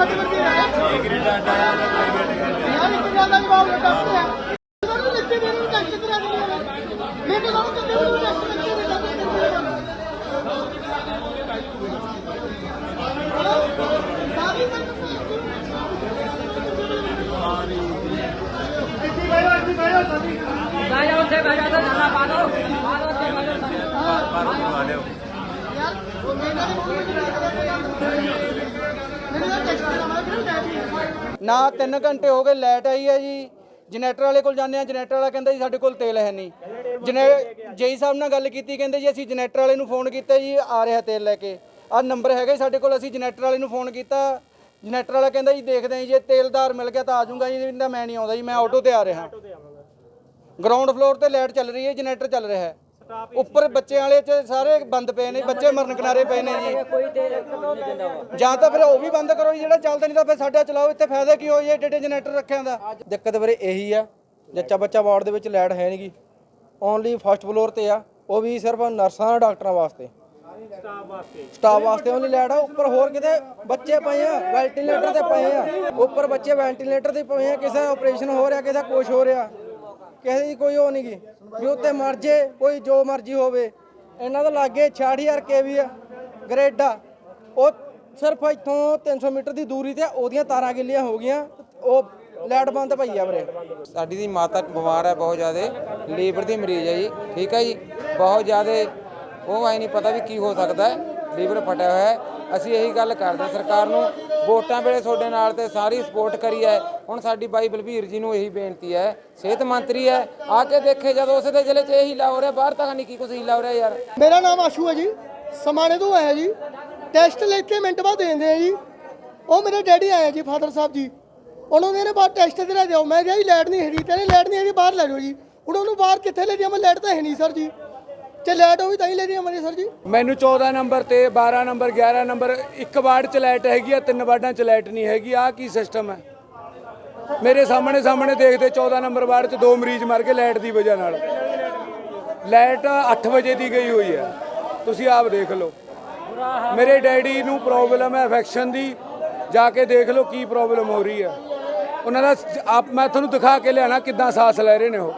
ਮਤਲਬ ਕੀ ਹੈ ਇਹ ਗ੍ਰੇਡ ਆਟਾ ਹੈ ਪ੍ਰਾਈਵੇਟ ਗ੍ਰੇਡ ਹੈ ਯਾਰ ਇੱਕ ਗੱਲ ਦਾ ਜਵਾਬ ਦੇ ਦੱਸਦੇ ਆ ਇਹਨਾਂ ਨੂੰ ਲਿਖੇ ਦੇ ਨੂੰ ਟੈਕਸ ਕਰਾ ਦਿੰਦੇ ਨੇ ਮੈਂ ਤਾਂ ਤੁਹਾਨੂੰ ਕਹਿੰਦੇ ਹੋ ਟੈਕਸ ਲਿਖੇ ਦੇ ਕਰਦੇ ਨੇ। ਸਾਰੀ ਮੈਂ ਇੱਥੇ ਬੈਠੋ ਇੱਥੇ ਬੈਠੋ ਸਾਡੀ ਬੈਠੋ ਉੱਥੇ ਬੈਠੋ ਤਾਂ ਨਾ ਪਾ ਦੋ ਪਾ ਦੋ ਤੇ ਬੈਠੋ ਹਾਂ। ਪਰ ਉਹ ਵਾਲਿਓ ਯਾਰ ਉਹ ਮੇਰਾ ਨਹੀਂ ਕੋਈ ਨਹੀਂ ਨਾ 3 ਘੰਟੇ ਹੋ ਗਏ ਲਾਈਟ ਆਈ ਹੈ ਜੀ। ਜਨਰੇਟਰ ਵਾਲੇ ਕੋਲ ਜਾਂਦੇ ਆ ਜਨਰੇਟਰ ਵਾਲਾ ਕਹਿੰਦਾ ਜੀ ਸਾਡੇ ਕੋਲ ਤੇਲ ਹੈ ਨਹੀਂ। ਜਨੇ ਜੇਈ ਸਾਹਿਬ ਨਾਲ ਗੱਲ ਕੀਤੀ ਕਹਿੰਦੇ ਜੀ ਅਸੀਂ ਜਨਰੇਟਰ ਵਾਲੇ ਨੂੰ ਫੋਨ ਕੀਤਾ ਜੀ ਆ ਰਿਹਾ ਤੇਲ ਲੈ ਕੇ। ਆ ਨੰਬਰ ਹੈਗਾ ਜੀ ਸਾਡੇ ਕੋਲ ਅਸੀਂ ਜਨਰੇਟਰ ਵਾਲੇ ਨੂੰ ਫੋਨ ਕੀਤਾ। ਜਨਰੇਟਰ ਵਾਲਾ ਕਹਿੰਦਾ ਜੀ ਦੇਖਦੇ ਹਾਂ ਜੀ, ਜੇ ਤੇਲਦਾਰ ਮਿਲ ਗਿਆ ਤਾਂ ਆ ਜਾਊਂਗਾ ਜੀ ਨਹੀਂ ਮੈਂ ਨਹੀਂ ਆਉਂਦਾ ਜੀ ਮੈਂ ਆਟੋ ਤੇ ਆ ਰਿਹਾ। ਗਰਾਊਂਡ ਫਲੋਰ ਤੇ ਲਾਈਟ ਚੱਲ ਰਹੀ ਹੈ ਜਨਰੇਟਰ ਚੱਲ ਰਿਹਾ ਹੈ। ਉੱਪਰ ਬੱਚਿਆਂ ਵਾਲੇ ਚ ਸਾਰੇ ਬੰਦ ਪਏ ਨੇ ਬੱਚੇ ਮਰਨ ਕਿਨਾਰੇ ਪਏ ਨੇ ਜੀ। ਜਾਂ ਤਾਂ ਫਿਰ ਉਹ ਵੀ ਬੰਦ ਕਰੋ ਜੀ, ਜਿਹੜਾ ਚੱਲਦਾ ਨਹੀਂ ਤਾਂ ਫਿਰ ਸਾਡਾ ਚਲਾਓ ਇੱਥੇ ਫਾਇਦਾ ਕੀ ਹੋਈ ਏਡੇ ਏਡੇ ਜਨਰੇਟਰ ਰੱਖਿਆਂ ਦਾ? ਦਿੱਕਤ ਵੀਰੇ ਇਹੀ ਆ ਜੱਚਾ ਬੱਚਾ ਵਾਰਡ ਦੇ ਵਿੱਚ ਲਾਈਟ ਹੈ ਨਹੀਂਗੀ ਓਨਲੀ ਫਸਟ ਫਲੋਰ ਤੇ ਆ ਉਹ ਵੀ ਸਿਰਫ ਨਰਸਾਂ ਡਾਕਟਰਾਂ ਵਾਸਤੇ। ਸਟਾਫ ਵਾਸਤੇ ਓਨਲੀ ਲਾਈਟ ਆ ਉੱਪਰ ਹੋਰ ਕਿਤੇ ਬੱਚੇ ਪਏ ਆ ਵੈਂਟੀਲੇਟਰ ਤੇ ਪਏ ਆ। ਉੱਪਰ ਬੱਚੇ ਵੈਂਟੀਲੇਟਰ ਤੇ ਪਏ ਆ ਕਿਸੇ ਦਾ ਆਪਰੇਸ਼ਨ ਹੋ ਰਿਹਾ ਕਿਸੇ ਦਾ ਕੁਝ ਹੋ ਰਿਹਾ। ਕਿਸੇ ਦੀ ਕੋਈ ਉਹ ਨਹੀਂਗੀ ਵੀ ਉੱਤੇ ਮਰ ਜੇ, ਕੋਈ ਜੋ ਮਰਜ਼ੀ ਹੋਵੇ। ਇਹਨਾਂ ਦੇ ਲਾਗੇ 66000 ਕੇਵੀ ਆ, ਗ੍ਰੇਡ। ਉਹ ਸਿਰਫ ਇੱਥੋਂ 300 ਮੀਟਰ ਦੀ ਦੂਰੀ ਤੇ ਉਹਦੀਆਂ ਤਾਰਾਂ ਗਿੱਲੀਆਂ ਹੋ ਗਈਆਂ। ਉਹ ਲੈਟ ਬੰਦ ਪਈ ਆ ਵੀਰੇ। ਸਾਡੀ ਦੀ ਮਾਤਾ ਬਿਮਾਰ ਹੈ ਬਹੁਤ ਜ਼ਿਆਦਾ। ਲੀਵਰ ਦੀ ਮਰੀਜ਼ ਹੈ ਜੀ। ਠੀਕ ਹੈ ਜੀ। ਬਹੁਤ ਜ਼ਿਆਦਾ, ਉਹ ਆਈ ਨਹੀਂ ਪਤਾ ਵੀ ਕੀ ਹੋ ਸਕਦਾ ਹੈ। ਲੀਵਰ ਫਟਿਆ ਹੋਇਆ ਹੈ। ਅਸੀਂ ਇਹੀ ਗੱਲ ਕਰਦੇ ਹਾਂ, ਸਰਕਾਰ ਨੂੰ ਵੋਟਾਂ ਵੇਲੇ ਤੁਹਾਡੇ ਨਾਲ ਤੇ ਸਾਰੀ ਸਪੋਰਟ ਕਰੀ ਹੈ। ਹੁਣ ਸਾਡੀ ਬਾਈ ਬਲਬੀਰ ਜੀ ਨੂੰ ਇਹੀ ਬੇਨਤੀ ਹੈ, ਸਿਹਤ ਮੰਤਰੀ ਹੈ, ਆ ਕੇ ਦੇਖੇ ਜਦੋਂ ਉਸੇ ਦੇ ਜ਼ਿਲ੍ਹੇ 'ਚ ਇਹ ਹੀਲਾ ਹੋ ਰਿਹਾ, ਬਾਹਰ ਤਾਂ ਨਹੀਂ ਕੀ ਕੁਝ ਹੀਲਾ ਹੋ ਰਿਹਾ ਯਾਰ। ਮੇਰਾ ਨਾਮ ਆਸ਼ੂ ਹੈ ਜੀ ਸਮਾਣੇ ਤੋਂ ਆਇਆ ਜੀ। ਟੈਸਟ ਲੈ ਕੇ ਮਿੰਟ ਬਾਅਦ ਦੇਂਦੇ ਆ ਜੀ। ਉਹ ਮੇਰੇ ਡੈਡੀ ਆਇਆ ਜੀ, ਫਾਦਰ ਸਾਹਿਬ ਜੀ। ਉਹਨਾਂ ਨੇ ਬਾਅਦ ਟੈਸਟ ਤੇ ਲੈ ਦਿਓ ਮੈਂ ਕਿਹਾ ਜੀ ਲਾਈਟ ਨਹੀਂ ਹੈਗੀ ਤੇਰੇ ਲਾਈਟ ਨਹੀਂ ਹੈਗੀ, ਬਾਹਰ ਲੈ ਜਾਓ ਜੀ। ਹੁਣ ਉਹਨੂੰ ਬਾਹਰ ਕਿੱਥੇ ਲੈ ਜਾਵਾਂ ਲਾਈਟ ਤਾਂ ਹੈ ਨਹੀਂ ਸਰ ਜੀ। ਜੇ ਲਾਈਟ ਹੋਈ ਤਾਂ ਹੀ ਲੈ ਜਾਵਾਂਗੇ ਸਰ ਜੀ। ਮੈਨੂੰ 14 ਨੰਬਰ ਤੇ 12 ਨੰਬਰ 11 ਨੰਬਰ, ਇੱਕ ਵਾਰਡ ਚ ਲਾਈਟ ਹੈਗੀ ਆ, ਤਿੰਨ ਵਾਰਡਾਂ ਚ ਲਾਈਟ ਨਹੀਂ ਹੈਗੀ। ਆ ਕੀ ਸਿਸਟਮ ਹੈ? ਮੇਰੇ ਸਾਹਮਣੇ ਸਾਹਮਣੇ ਦੇਖਦੇ 14 ਨੰਬਰ ਵਾਰਡ ਚ ਦੋ ਮਰੀਜ਼ ਮਰ ਗਏ ਲਾਈਟ ਦੀ ਵਜ੍ਹਾ ਨਾਲ। ਲਾਈਟ 8 ਵਜੇ ਦੀ ਗਈ ਹੋਈ ਹੈ। ਤੁਸੀਂ ਆਪ ਦੇਖ ਲਓ। ਮੇਰੇ ਡੈਡੀ ਨੂੰ ਪ੍ਰੋਬਲਮ ਹੈ ਇਨਫੈਕਸ਼ਨ ਦੀ। ਜਾ ਕੇ ਦੇਖ ਲਓ ਕੀ ਪ੍ਰੋਬਲਮ ਹੋ ਰਹੀ ਹੈ। ਉਹਨਾਂ ਦਾ ਆਪ ਮੈਂ ਤੁਹਾਨੂੰ ਦਿਖਾ ਕੇ ਲਿਆਣਾ ਕਿੱਦਾਂ ਸਾਹ ਲੈ ਰਹੇ ਨੇ ਉਹ।